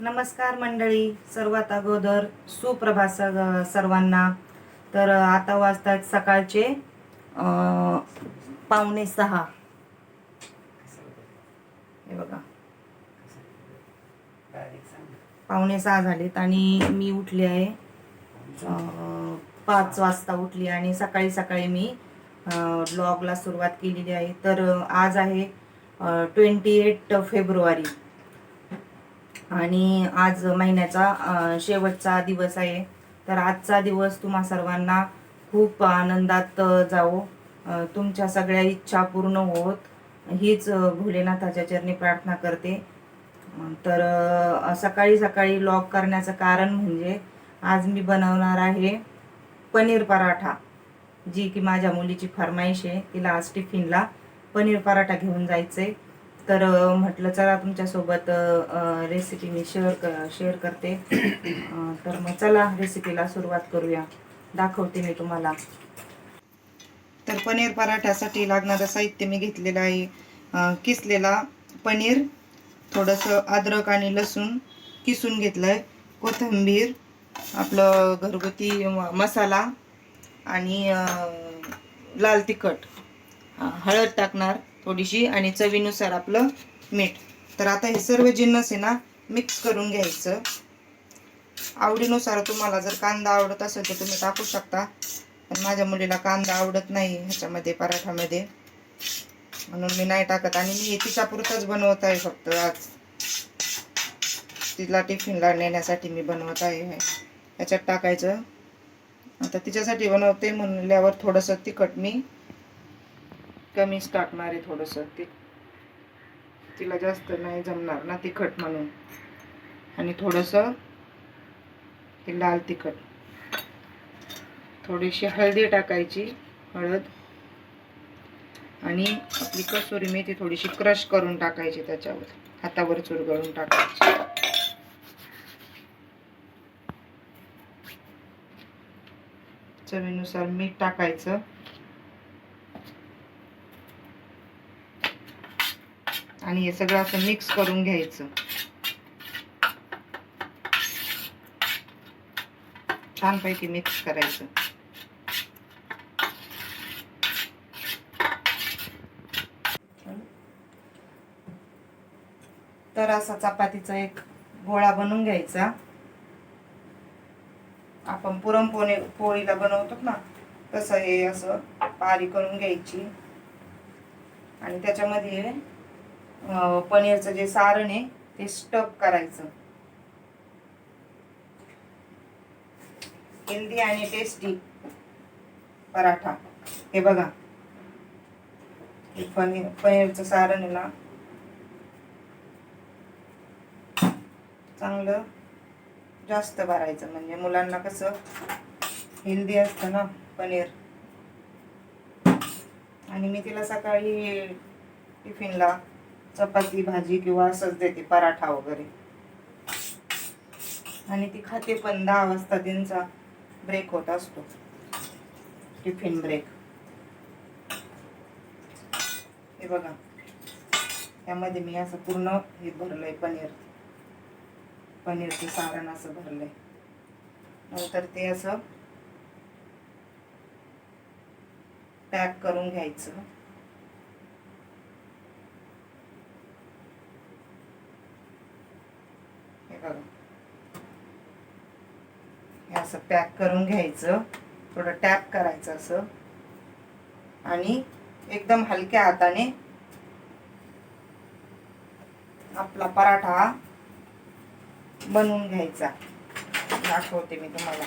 नमस्कार मंडळी. सर्वात अगोदर सुप्रभा सग- सर्वांना. तर आता वाजतात सकाळचे पावणे सहा. हे बघा. पावणे सहा झालेत आणि मी उठले आहे पाच वाजता उठली आणि सकाळी सकाळी मी ब्लॉगला सुरुवात केलेली आहे. तर आज आहे ट्वेंटी एट फेब्रुवारी आणि आज महिन्याचा शेवटचा दिवस आहे. तर आजचा दिवस तुम्हा सर्वांना खूप आनंदात अ, जावो. तुमच्या सगळ्या इच्छा पूर्ण होत. हीच भोलेनाथाच्या चरणी प्रार्थना करते. तर सकाळी सकाळी लॉग करण्याचं कारण म्हणजे आज मी बनवणार आहे पनीर पराठा. जी की माझ्या मुलीची फरमाईश आहे तिला आज टिफिनला पनीर पराठा घेऊन जायचं आहे तर म्हटलं चला तुमच्यासोबत रेसिपी मी शेअर क शेअर करते. तर मग चला रेसिपीला सुरुवात करूया. दाखवते मी तुम्हाला. तर पनीर पराठ्यासाठी लागणारं साहित्य मी घेतलेलं आहे. किसलेला पनीर थोडंसं अद्रक आणि लसूण किसून घेतलं आहे कोथिंबीर आपलं घरगुती म- मसाला आणि लाल तिखट. हळद टाकणार. थोडीशी आणि चवीनुसार आपलं मीठ. तर आता हे सर्व जिन्नस आहे ना मिक्स करून घ्यायचं. आवडीनुसार तुम्हाला जर कांदा आवडत असेल तर तुम्ही टाकू शकता. पण माझ्या मुलीला कांदा आवडत नाही ह्याच्यामध्ये पराठामध्ये. म्हणून मी नाही टाकत आणि मी तिच्यापुरतंच बनवत आहे फक्त आज. तिला टिफिनला नेण्यासाठी मी बनवत आहे ह्याच्यात टाकायचं. आता तिच्यासाठी बनवते म्हणल्यावर थोडंसं तिखट मी कमीच टाकणार आहे थोडंसं. ते तिला जास्त नाही जमणार ना तिखट म्हणून. आणि थोडंसं हे लाल तिखट. थोडीशी हळदी टाकायची हळद. आणि आपली कसुरी मेथी थोडीशी क्रश करून टाकायची त्याच्यावर. हातावर चुरगळून टाकायची. चवीनुसार मीठ टाकायचं. आणि हे सगळं असं मिक्स करून घ्यायचं. छानपैकी मिक्स करायचं. तर असा चपातीचा एक गोळा बनवून घ्यायचा. आपण पुरणपोळी पोळीला बनवतो ना तसं हे असं पारी करून घ्यायची. आणि त्याच्यामध्ये पनीरचं जे सारण आहे ते स्टफ करायचं. हेल्दी आणि टेस्टी पराठा. हे बघा. पनीर पनीरचं सारण ना. चांगलं जास्त भरायचं. म्हणजे मुलांना कसं हेल्दी असतं ना पनीर. आणि मी तिला सकाळी टिफिनला चपाती भाजी किंवा असंच देते पराठा वगैरे. आणि ती खाते पण दहा वाजता त्यांचा ब्रेक होत असतो. टिफिन ब्रेक हे बघा. यामध्ये मी असं पूर्ण हे भरलंय पनीर. पनीरचं सारण असं भरलंय. नंतर ते असं पॅक करून घ्यायचं हे बघा हे असं पॅक करून घ्यायचं. थोडं टॅप करायचं असं. आणि एकदम हलक्या हाताने आपला पराठा बनवून घ्यायचा. दाखवते मी तुम्हाला.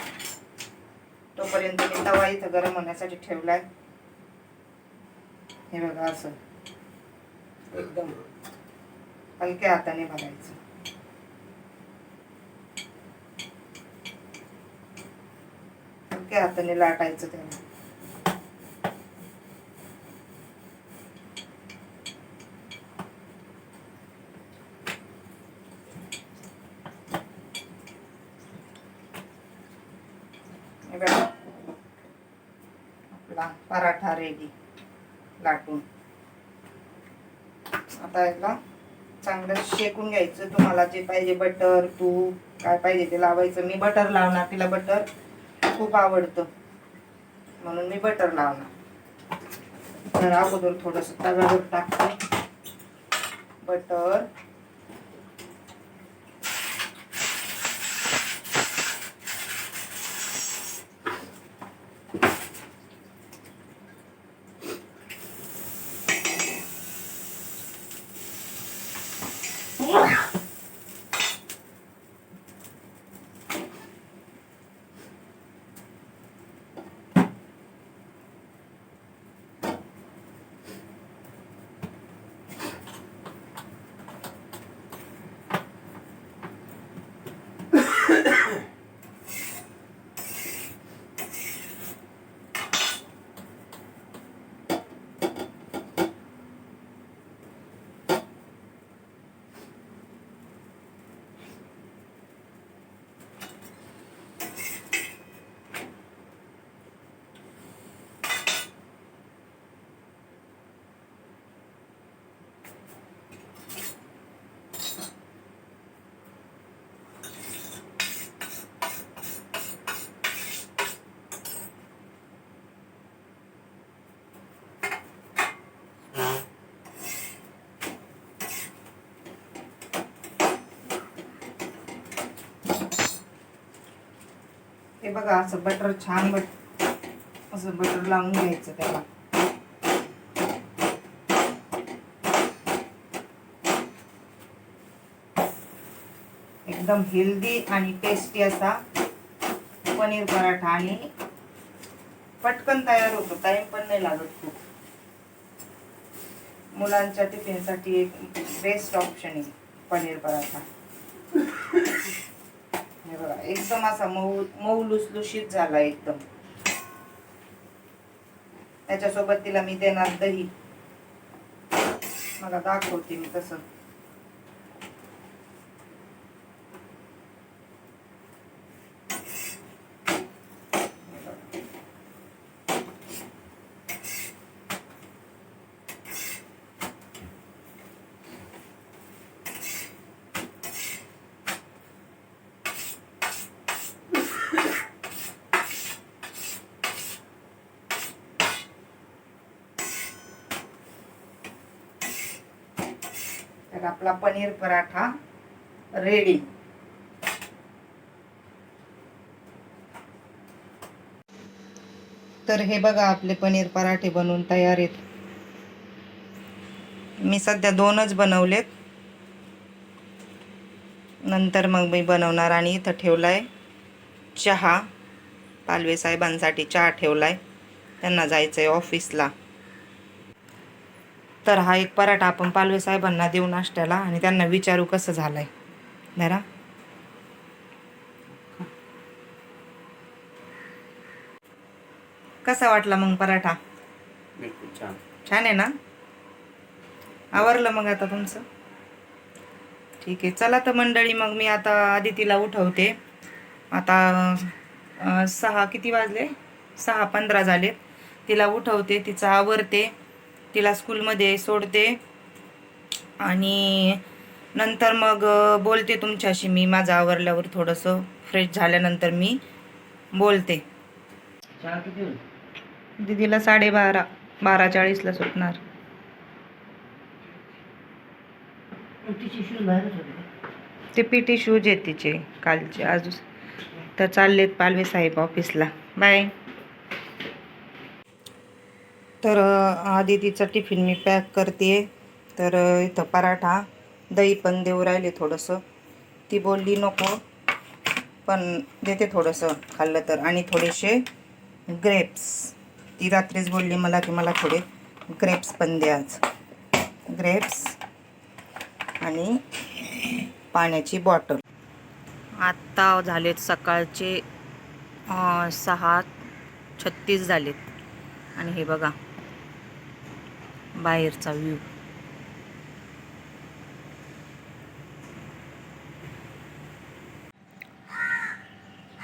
तोपर्यंत मी तवा इथं गरम होण्यासाठी ठेवलाय. हे बघा असं. एकदम हलक्या हाताने भरायचं. हलक्या हाताने लाटायचं त्याला. आपला पराठा रेडी लाटून. आता याला चांगलं शेकून घ्यायचं. तुम्हाला जे पाहिजे बटर तूप काय पाहिजे ते लावायचं. मी बटर लावणार तिला बटर खूप आवडतं. म्हणून मी बटर लावणार. तर अगोदर थोडस तव्यावर टाकते. बटर हे बघा असं बटर छान बट असं बटर लावून घ्यायचं त्याला. एकदम हेल्दी आणि टेस्टी असा पनीर पराठा आणि पटकन तयार होतो. टाइम पण नाही लागत खूप. मुलांच्या टिफिनसाठी एक बेस्ट ऑप्शन आहे पनीर पराठा. हे बघा एकदम असा मऊ मऊ लुसलुशीत झाला एकदम. त्याच्यासोबत तिला मी देणार दही. मला दाखवते मी तसं. आपला पनीर पराठा रेडी तर हे बघा आपले पनीर पराठे बनवून तयार आहेत. मी सध्या दोनच बनवलेत. नंतर मग मी बनवणार आणि इथं ठेवलाय चहा. पालवे साहेबांसाठी चहा ठेवलाय. त्यांना जायचं आहे ऑफिसला तर हा एक पराठा आपण पालवे साहेबांना देऊ नाश्त्याला आणि त्यांना विचारू कसं झालंय. जरा कसा वाटला मग पराठा? छान. आहे ना? आवरलं मग आता तुमचं? ठीक आहे चला तर मंडळी मग मी आता आदितीला उठवते. आता सहा किती वाजले? सहा पंधरा झाले तिला उठवते तिचं आवरते. तिला स्कूलमध्ये सोडते. आणि नंतर मग बोलते तुमच्याशी मी माझं आवरल्यावर थोडंसं फ्रेश झाल्यानंतर मी बोलते. दीदीला साडेबारा बारा चाळीसला सुटणार? ते पी टी शूज आहेत तिचे कालचे आज तर चाललेत पालवे साहेब ऑफिसला बाय तर आधी तिचा टिफिन मी पॅक करते तर इथं पराठा दही पण देऊ राहिले थोडंसं. ती बोलली नको. पण देते थोडंसं खाल्लं तर. आणि थोडेसे ग्रेप्स ती रात्रीच बोलली मला की मला थोडे ग्रेप्स पण द्या आज. ग्रेप्स आणि पाण्याची बॉटल आत्ता झालेत सकाळचे सहा छत्तीस झालेत. आणि हे बघा. बाहेरचा व्ह्यू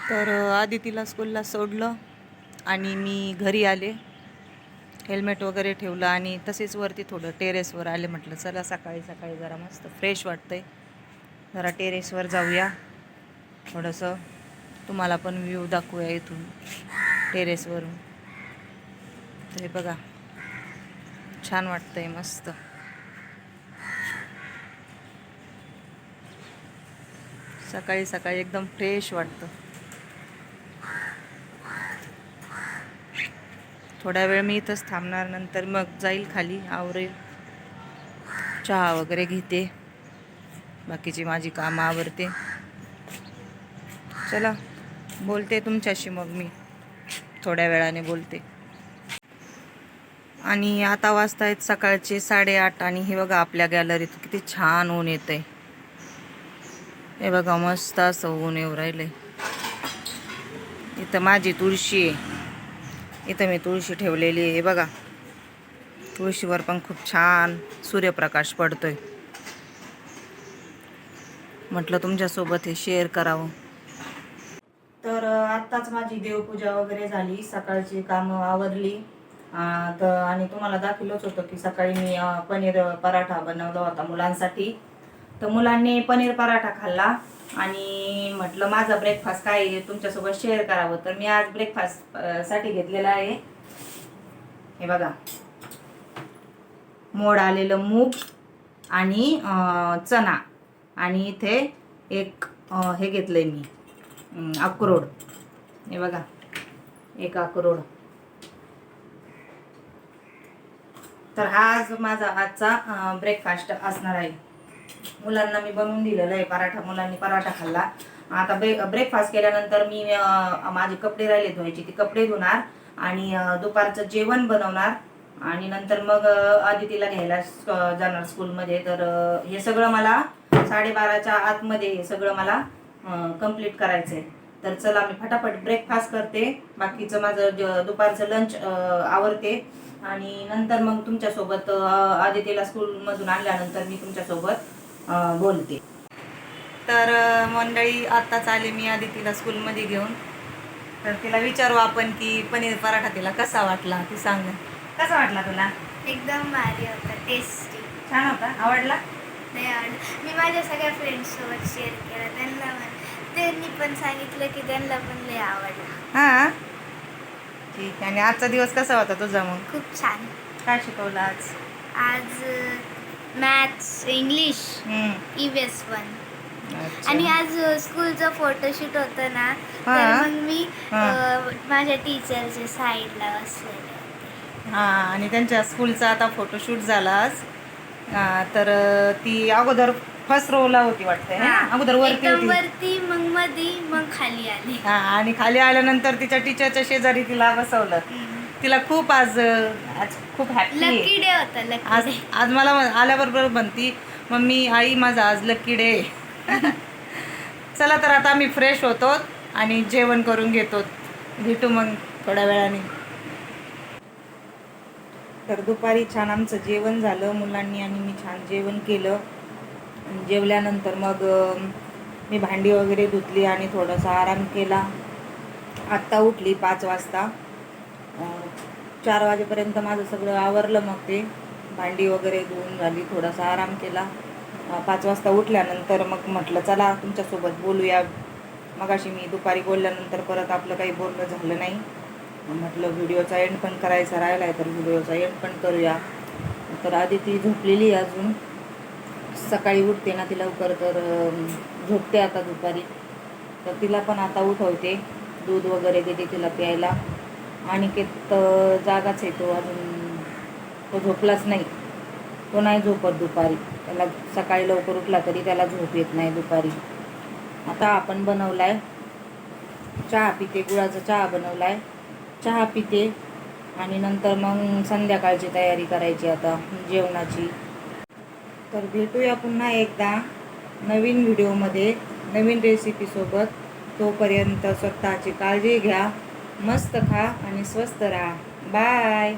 तर आधी तिला स्कूलला सोडलं आणि मी घरी आले. हेल्मेट वगैरे ठेवलं आणि तसेच वरती थोडं टेरेसवर आले म्हटलं चला सकाळी सकाळी जरा मस्त फ्रेश वाटतंय. जरा टेरेसवर जाऊया. थोडंसं तुम्हाला पण व्ह्यू दाखवूया इथून टेरेसवरून हे बघा. छान वाटतंय मस्त. सकाळी सकाळी एकदम फ्रेश वाटतं. थोड्या वेळ मी इथंच थांबणार नंतर मग जाईल खाली आवरेल. चहा वगैरे घेते. बाकीची माझी कामं आवरते. चला बोलते तुमच्याशी मग मी. थोड्या वेळाने बोलते. आणि आता वाजतायत सकाळचे साडेआठ आणि हे बघा आपल्या गॅलरीत किती छान ऊन येतंय. हे बघा मस्त असं ऊन येऊ राहिलंय. इथं माझी तुळशी आहे. इथं मी तुळशी ठेवलेली आहे. हे बघा. तुळशीवर पण खूप छान सूर्यप्रकाश पडतोय. म्हटलं तुमच्यासोबत हे शेअर करावं. तर आत्ताच माझी देवपूजा वगैरे झाली. सकाळची कामं आवरली. तर आणि तुम्हाला दाखवलंच होतं की सकाळी मी पनीर पराठा बनवला होता मुलांसाठी. तर मुलांनी पनीर पराठा खाल्ला आणि म्हटलं माझा ब्रेकफास्ट काय आहे? तुमच्यासोबत शेअर करावं. तर मी आज ब्रेकफास्टसाठी घेतलेला आहे. हे बघा. मोड आलेलं मूग आणि चना चणा. आणि इथे एक हे हे घेतलंय मी. अक्रोड. हे बघा. एक अक्रोड. तर हा आज माझा आजचा ब्रेकफास्ट असणार आहे. मुलांना मी बनवून दिलेलं आहे पराठा मुलांनी पराठा खाल्ला. आता ब्रेक ब्रेकफास्ट केल्यानंतर मी माझे कपडे राहिले धुवायचे ते कपडे धुणार आणि दुपारचं जेवण बनवणार आणि नंतर मग आदितीला घ्यायला जाणार स्कूलमध्ये तर हे सगळं मला साडेबाराच्या आतमध्ये हे सगळं मला कंप्लीट करायचं आहे तर चला मी फटाफट ब्रेकफास्ट करते. बाकीचं माझं दुपारचं लंच आवरते. आणि नंतर मग तुमच्यासोबत अं, आदितीला स्कूलमधून आणल्यानंतर मी तुमच्यासोबत बोलते. तर मंडळी आत्ताच आले मी आदितीला स्कूलमध्ये घेऊन. तर तिला विचारू आपण की पनीर पराठा तिला कसा वाटला ती सांग कसा वाटला तुला? एकदम भारी होता टेस्टी छान होता? आवडला? नाही आवडलं. मी माझ्या सगळ्या फ्रेंड्ससोबत शेअर केला त्यांना त्यांनी पण सांगितलं की त्यांना पण लय आवडला. हां? ठीक आणि आजचा दिवस कसा होता तुझा मग? खूप छान. काय शिकवलं आज? आज maths English hmm, E V S one अच्छा. आणि आज स्कूलचं फोटोशूट होतं ना तर हा. मग मी हा. अ, माझ्या टीचरच्या साईडला बसलेले होते. हा आणि त्यांच्या स्कूलचा आता फोटोशूट झाला आज. हा, तर अं, ती अगोदर फर्स्ट रोला होती वाटते हा. अगोदर वरती एकदम होती. वरती मग मधी मग खाली आली. हा आणि खाली आल्यानंतर तिच्या टीचरच्या शेजारी तिला बसवलं. तिला खूप आज आज खूप हॅपी लकी डे होता आज लकी आज मला आल्याबरोबर म्हणती मम्मी आई माझा आज लकी डे चला तर आता आम्ही फ्रेश होतो आणि जेवण करून घेतो. भेटू मग थोड्या वेळाने. तर दुपारी छान आमचं जेवण झालं मुलांनी आणि मी छान जेवण केलं. जेवल्यानंतर मग अं, मी भांडी वगैरे धुतली आणि थोडासा आराम केला. आत्ता उठली पाच वाजता. चार वाजेपर्यंत माझं सगळं आवरलं मग ते. भांडी वगैरे धुवून झाली थोडासा आराम केला. पाच वाजता उठल्यानंतर मग म्हटलं चला तुमच्यासोबत बोलूया. मगाशी मी दुपारी बोलल्यानंतर परत आपलं काही बोलणं झालं नाही. म्हटलं व्हिडिओचा एंड पण करायचा राहिला आहे तर व्हिडिओचा एंड पण करूया. तर आधी ती झोपलेली आहे अजून. सकाळी उठते ना ती लवकर तर झोपते आता दुपारी. तर तिला पण आता उठवते दूध वगैरे देते तिला प्यायला. आणि केत जागाच आहे तो अजून तो झोपलाच नाही. तो नाही झोपत दुपारी. त्याला सकाळी लवकर उठला तरी त्याला झोप येत नाही दुपारी. आता आपण बनवलाय चहा पिते गुळाचा चहा बनवलाय. चहा पिते आणि नंतर मग संध्याकाळची तयारी करायची आता जेवणाची. तर भेटूया पुन्हा एकदा नवीन व्हिडिओमध्ये नवीन रेसिपीसोबत तोपर्यंत स्वतःची काळजी घ्या मस्त खा आणि स्वस्त राहा. बाय